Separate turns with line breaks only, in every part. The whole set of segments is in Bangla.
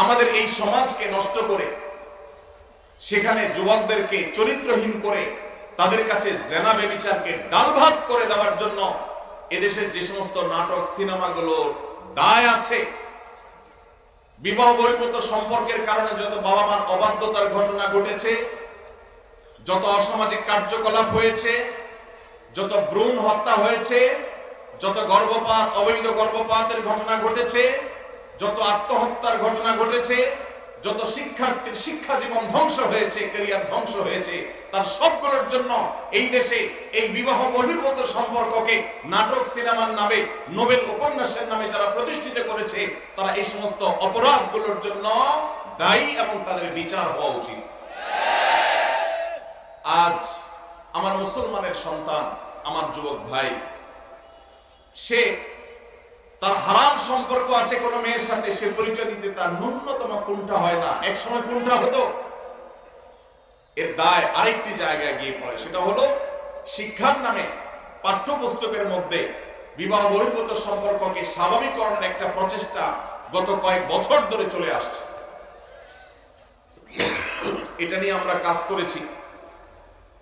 আমাদের এই সমাজকে নষ্ট করে, সেখানে যুবকদেরকে চরিত্রহীন করে, তাদের কাছে জেনা বেবিচারকে ডাল ভাত করে দেওয়ার জন্য এদেশের যে সমস্ত নাটক, সিনেমাগুলো দায় আছে। বিবাহ বহির্ভূত সম্পর্কের কারণে যত বাবা মার অবাধ্যতার ঘটনা ঘটেছে, যত অসামাজিক কার্যকলাপ হয়েছে, যত ভ্রূণ হত্যা হয়েছে, যত গর্ভপাত, অবৈধ গর্ভপাতের ঘটনা ঘটেছে যত আত্মহত্যার ঘটনা ঘটেছে, যত শিক্ষার্থীর শিক্ষা জীবন ধ্বংস হয়েছে ক্যারিয়ার ধ্বংস হয়েছে, তার সবগুলোর জন্য এই দেশে এই বিবাহ বহির্ভূত সম্পর্ককে নাটক সিনেমার নামে, নোবেল উপন্যাসের নামে যারা প্রতিষ্ঠিত করেছে, তারা এই সমস্ত অপরাধগুলোর জন্য দায়ী এবং তাদের বিচার হওয়া উচিত। আজ আমার মুসলমানের সন্তান, আমার যুবক ভাই, সে তার হারাম সম্পর্ক আছে কোনো মেয়ের সাথে, সে পরিচয় দিতে তার ন্যূনতম কোনটা হয় না? এক সময় কোনটা হতো? এর দায় আরেকটি জায়গায় গিয়ে পড়ে, সেটা হলো শিক্ষার নামে পাঠ্যপুস্তকের মধ্যে বিবাহ বহির্ভূত সম্পর্ককে স্বাভাবিকরণের একটা প্রচেষ্টা গত কয়েক বছর ধরে চলে আসছে। এটা নিয়ে আমরা কাজ করেছি।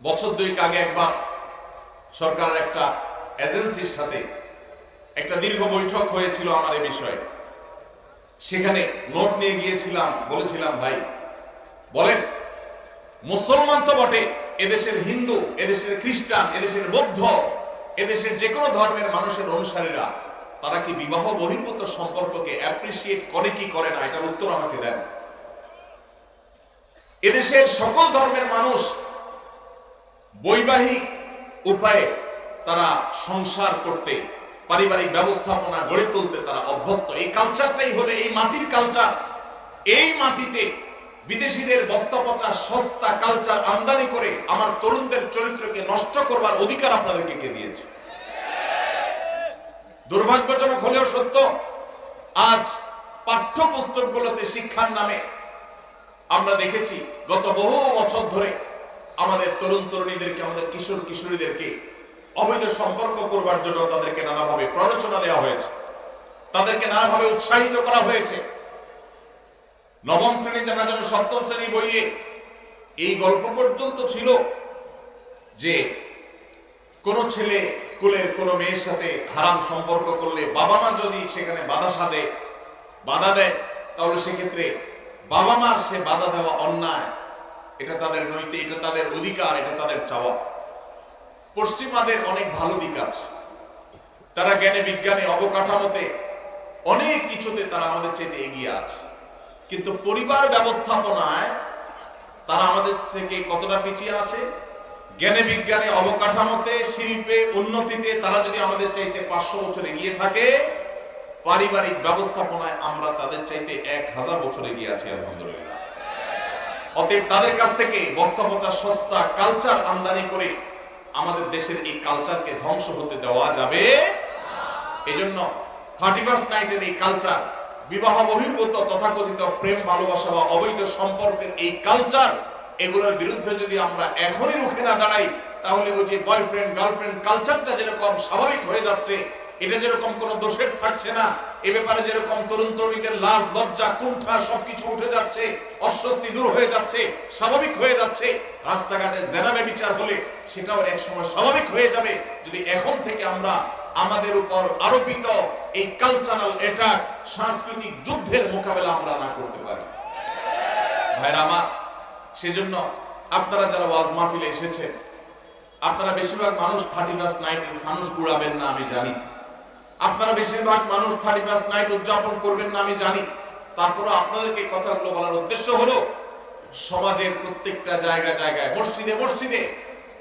বছর দুই আগে একবার সরকারের একটা এজেন্সির সাথে একটা দীর্ঘ বৈঠক হয়েছিল আমার এই বিষয়ে। সেখানে নোট নিয়ে গিয়েছিলাম, বলেছিলাম, ভাই, বলেন, মুসলমান তো বটে, এদেশের হিন্দু, এদেশের খ্রিস্টান, এদেশের বৌদ্ধ, এদেশের যে কোনো ধর্মের মানুষের অনুসারীরা, তারা কি বিবাহ বহির্ভূত সম্পর্ককে অ্যাপ্রিসিয়েট করে কি করে না? এটার উত্তর আমাকে দেন। এদেশের সকল ধর্মের মানুষ বৈবাহিক উপায়ে তারা সংসার করতে পারিবারিক ব্যবস্থাপনা গড়ে তুলতে তারা অভ্যস্ত। এই কালচারটাই হলো এই মাটির কালচার এই মাটিতে বিদেশিদের বস্তা পচা সস্তা কালচার আমদানি করে আমার তরুণদের চরিত্রকে নষ্ট করবার অধিকার আপনাদেরকে কে দিয়েছে? দুর্ভাগ্যজনক হলেও সত্য, আজ পাঠ্যপুস্তকগুলোতে শিক্ষার নামে আমরা দেখেছি, গত বহু বছর ধরে আমাদের তরুণ তরুণীদেরকে আমাদের কিশোর কিশোরীদেরকে অবৈধ সম্পর্ক করবার জন্য তাদেরকে নানাভাবে প্ররোচনা দেওয়া হয়েছে। তাদেরকে নানাভাবে উৎসাহিত করা হয়েছে। নবম শ্রেণীতে না যেন সপ্তম শ্রেণি বইয়ে এই গল্প পর্যন্ত ছিল যে কোন ছেলে স্কুলের কোন মেয়ের সাথে হারাম সম্পর্ক করলে বাবা মা যদি সেখানে বাধা সাধে, বাধা দেয়, তাহলে সেক্ষেত্রে বাবা মার সে বাধা দেওয়া অন্যায়। এটা তাদের নৈতিক, এটা তাদের অধিকার, এটা তাদের চাওয়া। পশ্চিমাদের অনেক ভালো দিক আছে। তারা জ্ঞানে, বিজ্ঞানে, অবকাঠামোতে অনেক কিছুতে তারা আমাদের চেয়ে এগিয়ে আছে। কিন্তু পরিবার ব্যবস্থাপনায় তারা আমাদের থেকে কতটা পিছিয়ে আছে? জ্ঞানে, বিজ্ঞানে, অবকাঠামোতে, শিল্পে, উন্নতিতে তারা যদি আমাদের চাইতে পাঁচশো বছর এগিয়ে থাকে, পারিবারিক ব্যবস্থাপনায় আমরা তাদের চাইতে এক হাজার বছর এগিয়ে আছি, আলহামদুলিল্লাহ। অতএব তাদের কাছ থেকে বস্তা পচা, সস্তা কালচার আমদানি করে আমাদের দেশের এই কালচারকে ধ্বংস হতে দেওয়া যাবে এজন্য থার্টি ফার্স্ট নাইটের এই কালচার বিবাহ বহির্ভূত তথাকথিত প্রেম, ভালোবাসা বা অবৈধ সম্পর্কের এই কালচার এগুলোর বিরুদ্ধে যদি আমরা এখনই রুখে না দাঁড়াই, তাহলে ওই যে বয়ফ্রেন্ড গার্লফ্রেন্ড কালচারটা যেরকম স্বাভাবিক হয়ে যাচ্ছে এটা যেরকম কোনো দোষের থাকছে না, এ ব্যাপারে যেরকম তরুণ তরুণীদের লাজ, লজ্জা, কুণ্ঠা সবকিছু উঠে যাচ্ছে, অস্বস্তি দূর হয়ে যাচ্ছে, স্বাভাবিক হয়ে যাচ্ছে, রাস্তাঘাটে জেনাবে বিচার হলে সেটাও এক সময় স্বাভাবিক হয়ে যাবে। যদি এখন থেকে আমরা আমাদের উপর আরোপিত এই কালচারাল এটা সাংস্কৃতিক যুদ্ধের মোকাবেলা আমরা না করতে পারি। ভাইরা আমার, সেজন্য আপনারা যারা ওয়াজ মাহফিলে এসেছেন, আপনারা বেশিরভাগ মানুষ থার্টি ফার্স্ট নাইটের ফানুস গুড়াবেন না, আমি জানি। আপনারা বেশিরভাগ মানুষ থার্টি ফার্স্ট নাইট উদযাপন করবেন না, আমি জানি। তারপরে আপনাদেরকে কথাগুলো বলার উদ্দেশ্য হলো, সমাজের প্রত্যেকটা জায়গা জায়গায়, মসজিদে মসজিদে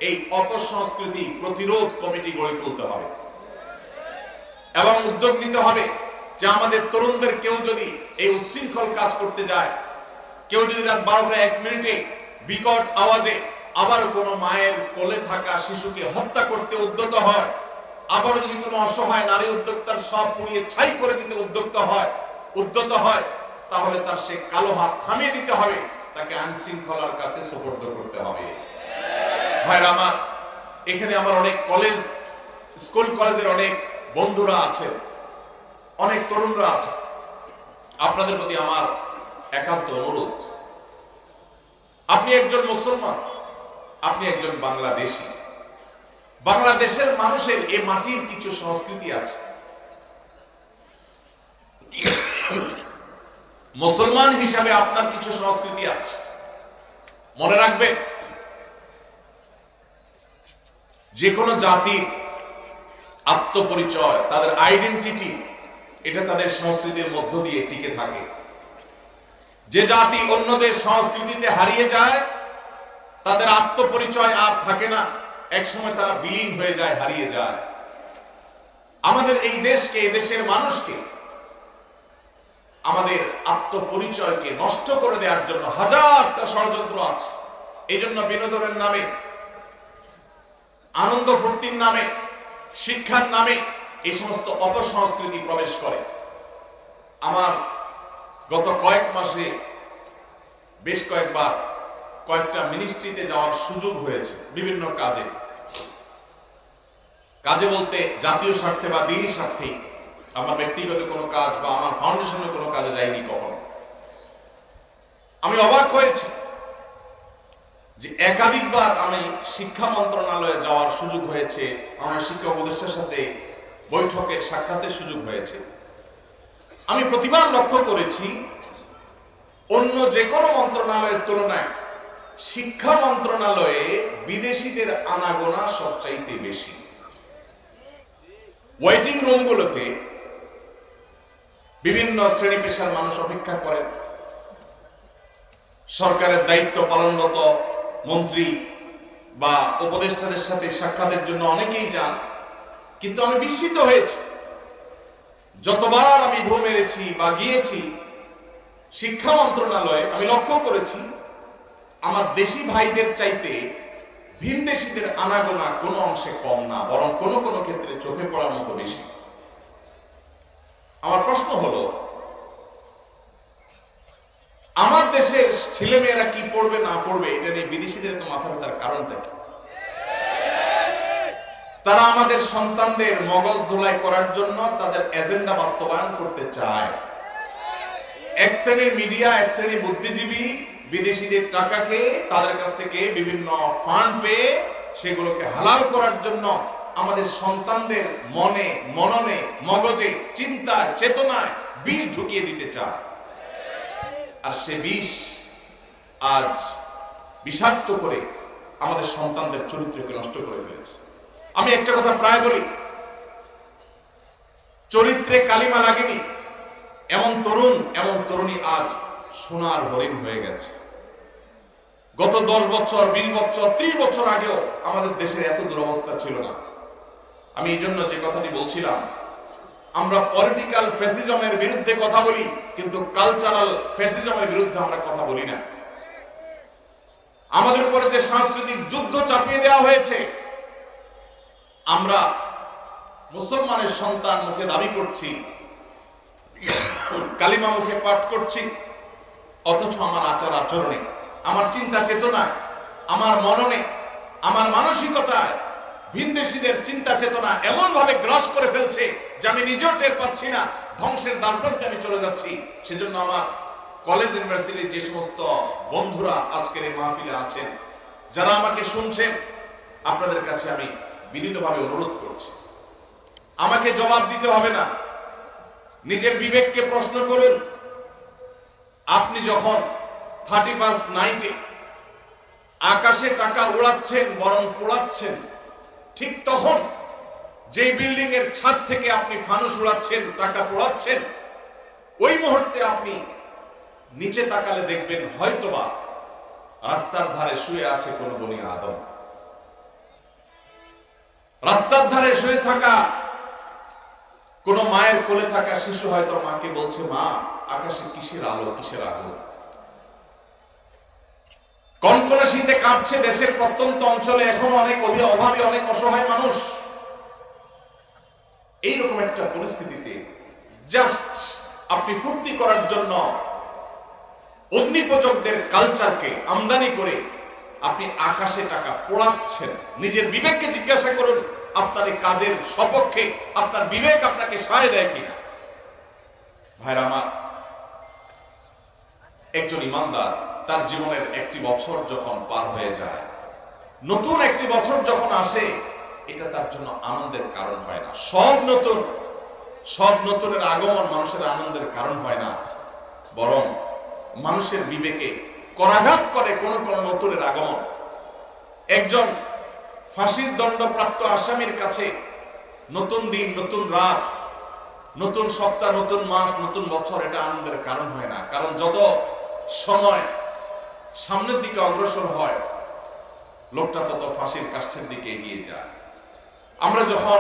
এই অপসংস্কৃতি প্রতিরোধ কমিটি গড়ে তুলতে হবে। এবং উদ্যোগ নিতে হবে যে আমাদের তরুণদের কেউ যদি এই উচ্ছৃঙ্খল কাজ করতে যায়, কেউ যদি রাত বারোটা এক মিনিটে বিকট আওয়াজে আবার কোনো মায়ের কোলে থাকা শিশুকে হত্যা করতে উদ্যত হয় আবারও যদি কোনো অসহায় নারী উদ্যোক্তার সব পুড়িয়ে ছাই করে দিতে উদ্যক্ত হয়, উদ্যত হয়, তাহলে তার সে কালো হাত থামিয়ে দিতে হবে, তাকে আইন শৃঙ্খলার কাছে সুপর্দ করতে হবে। ভাইরা আমার, এখানে আমার অনেক কলেজ স্কুল কলেজের অনেক বন্ধুরা আছেন, অনেক তরুণরা আছে আপনাদের প্রতি আমার একান্ত অনুরোধ। আপনি একজন মুসলমান, আপনি একজন বাংলাদেশী। বাংলাদেশের মানুষের এ মাটির কিছু সংস্কৃতি আছে। মুসলমান হিসাবে আপনার কিছু সংস্কৃতি আছে। মনে রাখবেন যে কোনো জাতির আত্মপরিচয়, তাদের আইডেন্টিটি এটা তাদের সংস্কৃতির মধ্য দিয়ে টিকে থাকে। যে জাতি অন্যদের সংস্কৃতিতে হারিয়ে যায়, তাদের আত্মপরিচয় আর থাকে না। একসময় তারা বিলীন হয়ে যায়, হারিয়ে যায়। আমাদের এই দেশকে, এই দেশের মানুষকে, আমাদের আত্মপরিচয়কে নষ্ট করে দেওয়ার জন্য হাজারটা ষড়যন্ত্র আছে। এই জন্য বিনোদনের নামে, আনন্দ ফুর্তির নামে, শিক্ষার নামে এই সমস্ত অপসংস্কৃতি প্রবেশ করে। আমার গত কয়েক মাসে বেশ কয়েকবার কয়েকটা মিনিস্ট্রিতে যাওয়ার সুযোগ হয়েছে বিভিন্ন কাজে। কাজে বলতে জাতীয় স্বার্থে বা দিনই স্বার্থেই আমার ব্যক্তিগত কোনো কাজ বা আমার ফাউন্ডেশনের কোনো কাজে যাইনি কখনো। আমি অবাক হয়েছি যে একাধিকবার আমি শিক্ষা মন্ত্রণালয়ে যাওয়ার সুযোগ হয়েছে, আমার শিক্ষা উপদেষ্টার সাথে বৈঠকের সাক্ষাতের সুযোগ হয়েছে। আমি প্রতিবার লক্ষ্য করেছি, অন্য যে কোনো মন্ত্রণালয়ের তুলনায় শিক্ষা মন্ত্রণালয়ে বিদেশিদের আনাগোনা সবচাইতে বেশি। ওয়েটিং রুমগুলোতে বিভিন্ন শ্রেণি পেশার মানুষ অপেক্ষা করেন। সরকারের দায়িত্ব পালনরত মন্ত্রী বা উপদেষ্টাদের সাথে সাক্ষাতের জন্য অনেকেই যান, কিন্তু আমি বিস্মিত হয়েছি। যতবার আমি ঢো মেরেছি বা গিয়েছি, শিক্ষা মন্ত্রণালয়ে আমি লক্ষ্য করেছি আমার দেশি ভাইদের চাইতে ভিনদেশিদের আনাগোনা কোনো অংশে কম না, বরং কোনো কোনো ক্ষেত্রে চোখে পড়ার মতো বেশি। আমার প্রশ্ন হলো, আমার দেশের ছেলেমেয়েরা কি পড়বে, না পড়বে, এটা নিয়ে বিদেশিদের তো মাথা ব্যথার কারণটা কি? তারা আমাদের সন্তানদের মগজ ধোলাই করার জন্য তাদের এজেন্ডা বাস্তবায়ন করতে চায়। এক শ্রেণির মিডিয়া, এক শ্রেণির বুদ্ধিজীবী বিদেশিদের টাকাকে তাদের কাছ থেকে বিভিন্ন ফান্ড পেয়ে সেগুলোকে হালাল করার জন্য আমাদের সন্তানদের মনে, মননে, মগজে, চিন্তায়, চেতনায় বিষ ঢুকিয়ে দিতে চায়। আর সে বিষ আজ বিষাক্ত করে আমাদের সন্তানদের চরিত্রকে নষ্ট করে ফেলেছে। আমি একটা কথা প্রায় বলি, চরিত্রে কালিমা লাগেনি, এমন তরুণ, এমন তরুণী আজ সোনার হরিণ হয়ে গেছে। গত দশ বছর, বিশ বছর, ত্রিশ বছর আগেও আমাদের দেশের এত দুরবস্থা ছিল না। আমি এই জন্য যে কথাটি বলছিলাম, আমরা পলিটিক্যাল ফ্যাসিজমের বিরুদ্ধে কথা বলি, কিন্তু কালচারাল ফ্যাসিজমের বিরুদ্ধে আমরা কথা বলি না। আমাদের উপরে যে সাংস্কৃতিক যুদ্ধ চাপিয়ে দেওয়া হয়েছে, আমরা মুসলমানের সন্তান মুখে দাবি করছি, কালিমা মুখে পাঠ করছি অথচ আমার আচার আচরণে, আমার চিন্তা চেতনায়, আমার মননে, আমার মানসিকতায় ভিনদেশীদের চিন্তা চেতনা এমন ভাবে গ্রাস করে ফেলছে যে আমি নিজেও টের পাচ্ছি না, ধ্বংসের দ্বারপ্রান্তে আমি চলে যাচ্ছি। সেজন্য আমার কলেজ, ইউনিভার্সিটির যে সমস্ত বন্ধুরা আজকের এই মাহফিলে আছেন, যারা আমাকে শুনছেন, আপনাদের কাছে আমি বিনীতভাবে অনুরোধ করছি। আমাকে জবাব দিতে হবে না। নিজের বিবেককে প্রশ্ন করুন আপনি যখন থার্টি ফার্স্ট নাইটে আকাশে টাকা উড়াচ্ছেন, বরং পোড়াচ্ছেন, ঠিক তখন যে বিল্ডিং এর ছাদ থেকে আপনি ফানুস উড়াচ্ছেন, টাকা পোড়াচ্ছেন, ওই মুহূর্তে আপনি নিচে তাকালে দেখবেন হয়তোবা রাস্তার ধারে শুয়ে আছে কোন বনি আদম। রাস্তার ধারে শুয়ে থাকা কোন মায়ের কোলে থাকা শিশু হয়তো মাকে বলছে, মা, আকাশে কিসের আলো কিসের আলো কনকনে শীতে কাঁপছে দেশের প্রত্যন্ত অঞ্চলে, এখনও অনেক অভি- অভাবী, অনেক অসহায় মানুষ। এইরকম একটা পরিস্থিতিতে জাস্ট আপনি ফুর্তি করার জন্য অগ্নিপোচকদের কালচারকে আমদানি করে আপনি আকাশে টাকা পোড়াচ্ছেন। নিজের বিবেককে জিজ্ঞাসা করুন আপনার এই কাজের সপক্ষে আপনার বিবেক আপনাকে সায় দেয় কিনা? ভাইরা আমার, একজন ইমানদার তার জীবনের একটি বছর যখন পার হয়ে যায়, নতুন একটি বছর যখন আসে, এটা তার জন্য আনন্দের কারণ হয় না। সব নতুন, সব নতুনের আগমন মানুষের আনন্দের কারণ হয় না। বরং মানুষের বিবেকে করাঘাত করে কোন কোন নতুনের আগমন। একজন ফাঁসির দণ্ডপ্রাপ্ত আসামির কাছে নতুন দিন, নতুন রাত, নতুন সপ্তাহ, নতুন মাস, নতুন বছর, এটা আনন্দের কারণ হয় না। কারণ যত সময় সামনের দিকে অগ্রসর হয়, লোকটা তত ফাঁসির কাষ্ঠের দিকে এগিয়ে যায়। আমরা যখন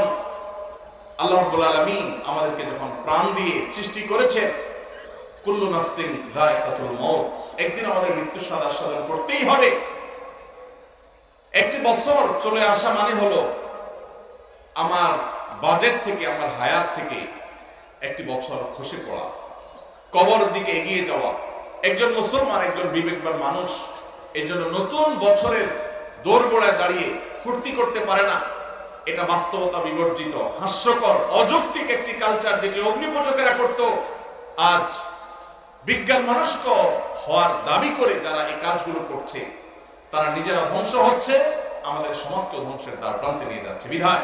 আল্লাহ রাব্বুল আলামিন আমাদেরকে যখন প্রাণ দিয়ে সৃষ্টি করেছেন, কুল্লু মউত, একদিন আমাদের মৃত্যু স্বাদ আস্বাদন করতেই হবে। একটি বছর চলে আসা মানে হলো আমার বাজেট থেকে, আমার হায়াত থেকে একটি বছর খসে পড়া, কবর দিকে এগিয়ে যাওয়া। একজন মুসলমান, একজন বিবেকবান মানুষ এই জন্য নতুন বছরের দোরগোড়ায় দাঁড়িয়ে ফুর্তি করতে পারে না। এটা বাস্তবতা বিবর্জিত, হাস্যকর, অযৌক্তিক একটি কালচার যেটি অগ্নিপূজকেরা করত আজ বিজ্ঞান মনস্ক হওয়ার দাবি করে যারা এই কাজগুলো করছে তারা নিজেরা ধ্বংস হচ্ছে, আমাদের সমাজকে ধ্বংসের দ্বার প্রান্তে নিয়ে যাচ্ছে। বিধায়,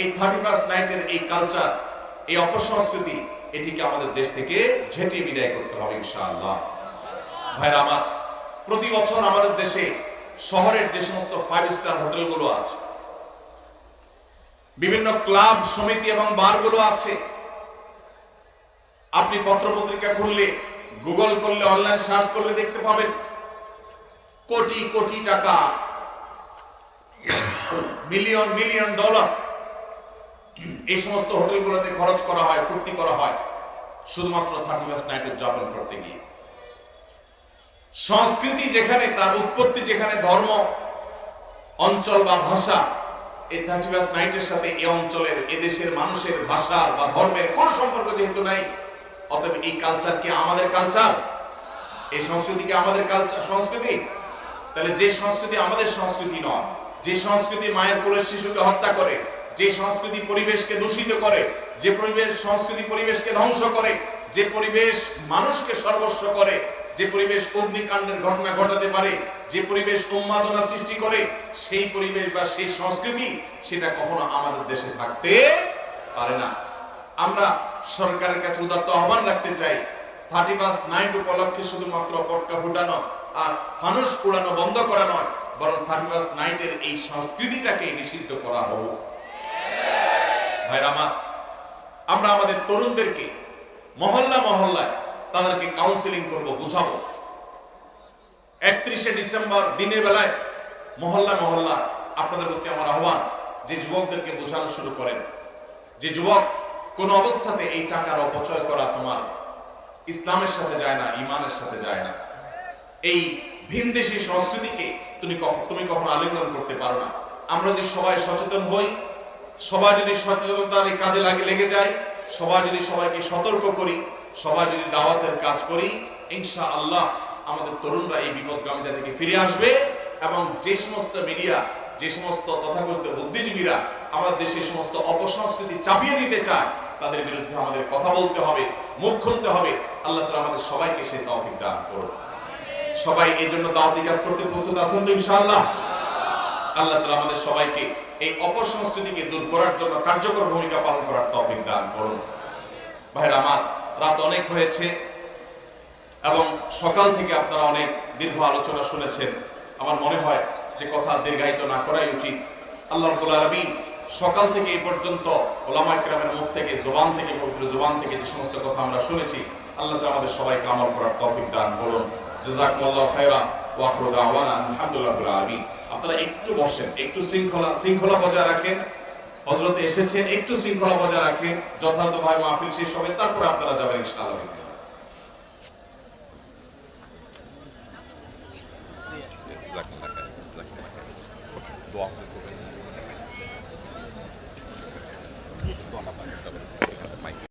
এই থার্টি ফার্স্ট নাইটের এই কালচার এই অপসংস্কৃতি, এটিকে আমাদের দেশ থেকে ঝেঁটিয়ে বিদায় করতে হবে ইনশাআল্লাহ। ভাইরা আমার, প্রতি বছর আমাদের দেশে শহরের যে সমস্ত ফাইভ স্টার হোটেলগুলো আছে, বিভিন্ন ক্লাব, সমিতি এবং বারগুলো আছে, আপনি পত্রপত্রিকা খুললে গুগল করলে অনলাইন সার্চ করলে দেখতে পাবেন। কোটি কোটি টাকা। Million million dollar. এই সমস্ত হোটেলগুলোতে খরচ করা হয়, ফুর্তি করা হয়। শুধুমাত্র থার্টি ফার্স্ট নাইট উদযাপন করতে গিয়ে। সংস্কৃতি যেখানে, তার উৎপত্তি যেখানে, ধর্ম, অঞ্চল বা ভাষা, এই থার্টি ফার্স্ট নাইটের সাথে এই অঞ্চলের এদেশের মানুষের ভাষার বা ধর্মের কোনো সম্পর্ক যেহেতু নাই, অতএব এই কালচার কি আমাদের কালচার এই সংস্কৃতি কি আমাদের কালচার সংস্কৃতি? তাহলে যে সংস্কৃতি আমাদের সংস্কৃতি নয়, যে সংস্কৃতি মায়ের কোলের শিশুকে হত্যা করে, যে সংস্কৃতি পরিবেশকে দূষিত করে, যে পরিবেশ, সংস্কৃতি পরিবেশকে ধ্বংস করে, যে পরিবেশ মানুষকে সর্বস্ব করে, যে পরিবেশ অগ্নিকাণ্ডের ঘটনা ঘটাতে পারে, যে পরিবেশ উন্মাদনা সৃষ্টি করে, সেই পরিবেশ বা সেই সংস্কৃতি সেটা কখনো আমাদের দেশে থাকতে পারে না। আমরা সরকারের কাছে উদাত্ত আহ্বান রাখতে চাই থার্টি ফার্স্ট নাইট উপলক্ষে শুধুমাত্র পটকা ফুটানো আর ফানুস উড়ানো বন্ধ করা নয়, বরং থার্টি ফার্স্ট নাইটের এই সংস্কৃতিটাকে নিষিদ্ধ করা হোক। ভাইরা আমার, আমরা আমাদের তরুণদেরকে মহল্লা মহল্লায় তাদেরকে কাউন্সিলিং করব, বুঝাবো। একত্রিশে ডিসেম্বর দিনের বেলায় মহল্লা মহল্লা আপনাদের প্রতি আমার আহ্বান, যে যুবকদেরকে বোঝানো শুরু করেন। যে যুবক, কোন অবস্থাতে এই টাকার অপচয় করা তোমার ইসলামের সাথে যায় না, ইমানের সাথে যায় না। এই ভিনদেশী সংস্কৃতিকে তুমি তুমি কখনো আলিঙ্গন করতে পারো না। আমরা যদি সবাই সচেতন হই, সবাই যদি সচেতনতার এই কাজে লাগে, লেগে যায়, সবাই যদি সবাইকে সতর্ক করি, সবাই যদি দাওয়াতের কাজ করি ইনশা আল্লাহ আমাদের তরুণরা এই বিপদগামিতা থেকে ফিরে আসবে এবং যে সমস্ত মিডিয়া, যে সমস্ত তথাকথিত বুদ্ধিজীবীরা আমাদের দেশে সমস্ত অপসংস্কৃতি চাপিয়ে দিতে চায়, তাদের বিরুদ্ধে আমাদের কথা বলতে হবে, মুখ খুলতে হবে। আল্লাহ তালা আমাদের সবাইকে সে তৌফিক দান করুন। সবাই এই জন্য দাওয়াতি কাজ করতে প্রস্তুত আছেন তো ইনশাআল্লাহ। আল্লাহ তালা আমাদের সবাইকে এই অপসংস্কৃতিকে দূর করার জন্য কার্যকর ভূমিকা পালন করার তৌফিক দান করুন। ভাইরা, আমার রাত অনেক হয়েছে এবং সকাল থেকে আপনারা অনেক দীর্ঘ আলোচনা শুনেছেন। আমার মনে হয় যে কথা দীর্ঘায়িত না করাই উচিত। আল্লাহ রব্বুল আলামিন সকাল থেকে এই পর্যন্ত ওলামা ইকরামের মুখ থেকে, জবান থেকে, পবিত্র জবান থেকে যে সমস্ত কথা আমরা শুনেছি, আল্লাহ আমাদের সবাইকে আমল করার তৌফিক দান করুন। জাযাকুমুল্লাহু খাইরা ওয়া দাওয়ানা আলহামদুলিল্লাহ রাব্বিল আপনারা একটু বসেন, একটু শৃঙ্খলা শৃঙ্খলা বজায় রাখেন। হযরত এসেছেন, একটু শৃঙ্খলা বজায় রাখেন। যথাযথভাবে মাহফিল শেষ হবে, তারপরে আপনারা যাবেন ইনশাআল্লাহ।